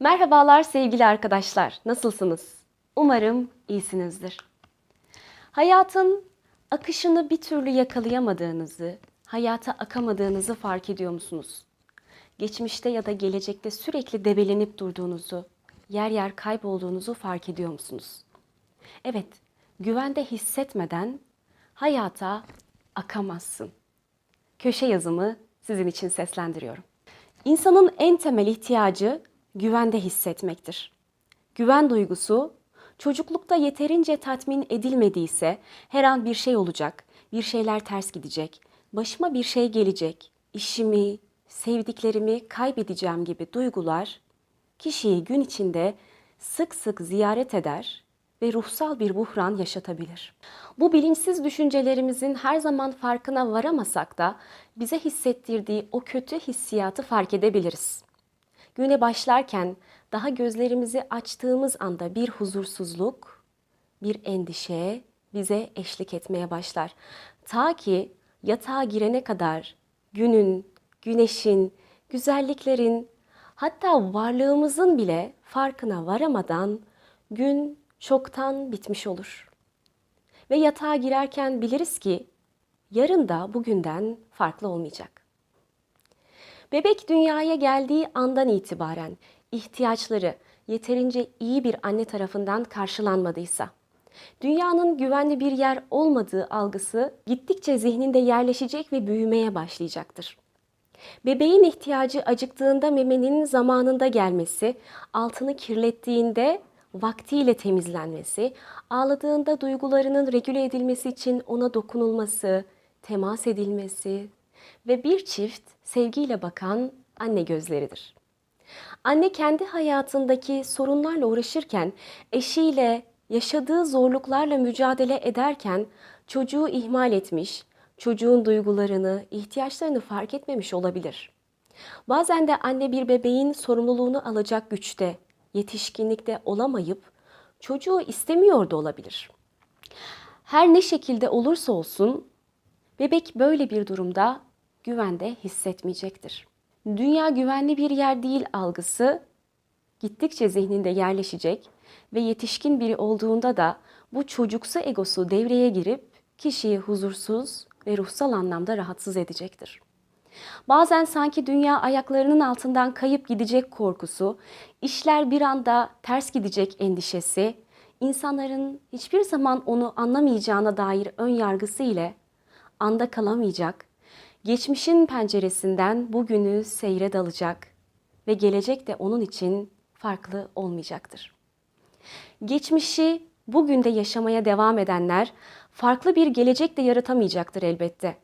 Merhabalar sevgili arkadaşlar. Nasılsınız? Umarım iyisinizdir. Hayatın akışını bir türlü yakalayamadığınızı, hayata akamadığınızı fark ediyor musunuz? Geçmişte ya da gelecekte sürekli debelenip durduğunuzu, yer yer kaybolduğunuzu fark ediyor musunuz? Evet, güvende hissetmeden hayata akamazsın. Köşe yazımı sizin için seslendiriyorum. İnsanın en temel ihtiyacı güvende hissetmektir. Güven duygusu çocuklukta yeterince tatmin edilmediyse her an bir şey olacak, bir şeyler ters gidecek, başıma bir şey gelecek, işimi, sevdiklerimi kaybedeceğim gibi duygular kişiyi gün içinde sık sık ziyaret eder ve ruhsal bir buhran yaşatabilir. Bu bilinçsiz düşüncelerimizin her zaman farkına varamasak da bize hissettirdiği o kötü hissiyatı fark edebiliriz. Güne başlarken daha gözlerimizi açtığımız anda bir huzursuzluk, bir endişe bize eşlik etmeye başlar. Ta ki yatağa girene kadar günün, güneşin, güzelliklerin, hatta varlığımızın bile farkına varamadan gün çoktan bitmiş olur. Ve yatağa girerken biliriz ki yarın da bugünden farklı olmayacak. Bebek dünyaya geldiği andan itibaren ihtiyaçları yeterince iyi bir anne tarafından karşılanmadıysa, dünyanın güvenli bir yer olmadığı algısı gittikçe zihninde yerleşecek ve büyümeye başlayacaktır. Bebeğin ihtiyacı acıktığında memenin zamanında gelmesi, altını kirlettiğinde vaktiyle temizlenmesi, ağladığında duygularının regüle edilmesi için ona dokunulması, temas edilmesi ve bir çift sevgiyle bakan anne gözleridir. Anne kendi hayatındaki sorunlarla uğraşırken, eşiyle yaşadığı zorluklarla mücadele ederken çocuğu ihmal etmiş, çocuğun duygularını, ihtiyaçlarını fark etmemiş olabilir. Bazen de anne bir bebeğin sorumluluğunu alacak güçte, yetişkinlikte olamayıp çocuğu istemiyor da olabilir. Her ne şekilde olursa olsun bebek böyle bir durumda güvende hissetmeyecektir. Dünya güvenli bir yer değil algısı gittikçe zihninde yerleşecek ve yetişkin biri olduğunda da bu çocuksu egosu devreye girip kişiyi huzursuz ve ruhsal anlamda rahatsız edecektir. Bazen sanki dünya ayaklarının altından kayıp gidecek korkusu, işler bir anda ters gidecek endişesi, insanların hiçbir zaman onu anlamayacağına dair ön yargısı ile anda kalamayacak, geçmişin penceresinden bugünü seyre dalacak ve gelecek de onun için farklı olmayacaktır. Geçmişi bugün de yaşamaya devam edenler farklı bir gelecek de yaratamayacaktır elbette.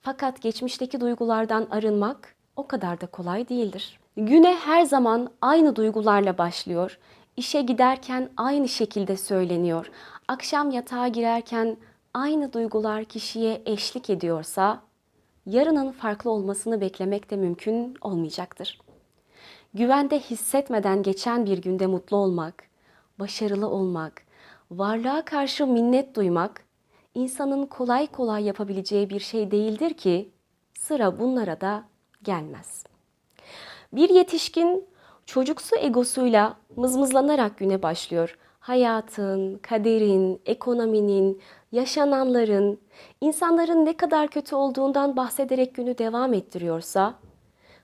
Fakat geçmişteki duygulardan arınmak o kadar da kolay değildir. Güne her zaman aynı duygularla başlıyor. İşe giderken aynı şekilde söyleniyor. Akşam yatağa girerken aynı duygular kişiye eşlik ediyorsa yarının farklı olmasını beklemek de mümkün olmayacaktır. Güvende hissetmeden geçen bir günde mutlu olmak, başarılı olmak, varlığa karşı minnet duymak insanın kolay kolay yapabileceği bir şey değildir ki sıra bunlara da gelmez. Bir yetişkin çocuksu egosuyla mızmızlanarak güne başlıyor. Hayatın, kaderin, ekonominin, yaşananların, insanların ne kadar kötü olduğundan bahsederek günü devam ettiriyorsa,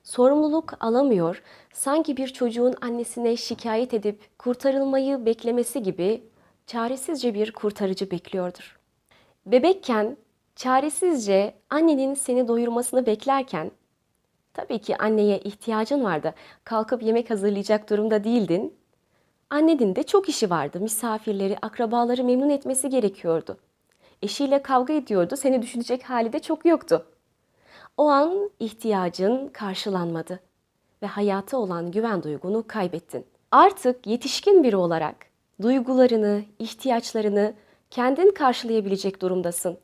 sorumluluk alamıyor, sanki bir çocuğun annesine şikayet edip kurtarılmayı beklemesi gibi çaresizce bir kurtarıcı bekliyordur. Bebekken çaresizce annenin seni doyurmasını beklerken tabii ki anneye ihtiyacın vardı. Kalkıp yemek hazırlayacak durumda değildin. Annenin de çok işi vardı. Misafirleri, akrabaları memnun etmesi gerekiyordu. Eşiyle kavga ediyordu. Seni düşünecek hali de çok yoktu. O an ihtiyacın karşılanmadı ve hayata olan güven duygunu kaybettin. Artık yetişkin biri olarak duygularını, ihtiyaçlarını kendin karşılayabilecek durumdasın.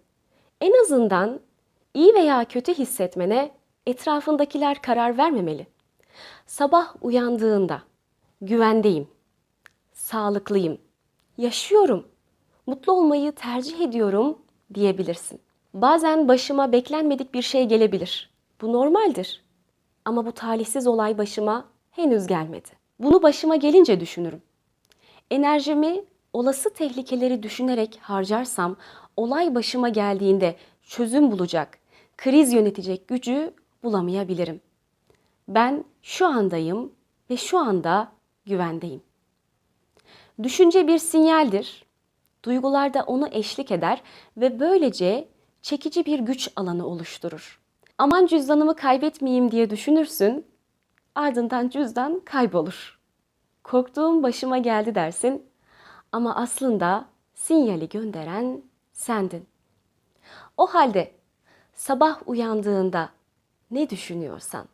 En azından iyi veya kötü hissetmene etrafındakiler karar vermemeli. Sabah uyandığında güvendeyim, sağlıklıyım, yaşıyorum, mutlu olmayı tercih ediyorum diyebilirsin. Bazen başıma beklenmedik bir şey gelebilir. Bu normaldir. Ama bu talihsiz olay başıma henüz gelmedi. Bunu başıma gelince düşünürüm. Enerjimi olası tehlikeleri düşünerek harcarsam olay başıma geldiğinde çözüm bulacak, kriz yönetecek gücü bulamayabilirim. Ben şu andayım ve şu anda güvendeyim. Düşünce bir sinyaldir. Duygular da onu eşlik eder ve böylece çekici bir güç alanı oluşturur. Aman cüzdanımı kaybetmeyeyim diye düşünürsün, ardından cüzdan kaybolur. Korktuğum başıma geldi dersin ama aslında sinyali gönderen sendin. O halde sabah uyandığında ne düşünüyorsan,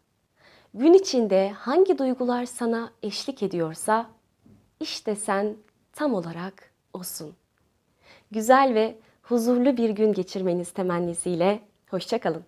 gün içinde hangi duygular sana eşlik ediyorsa işte sen tam olarak osun. Güzel ve huzurlu bir gün geçirmeniz temennisiyle hoşçakalın.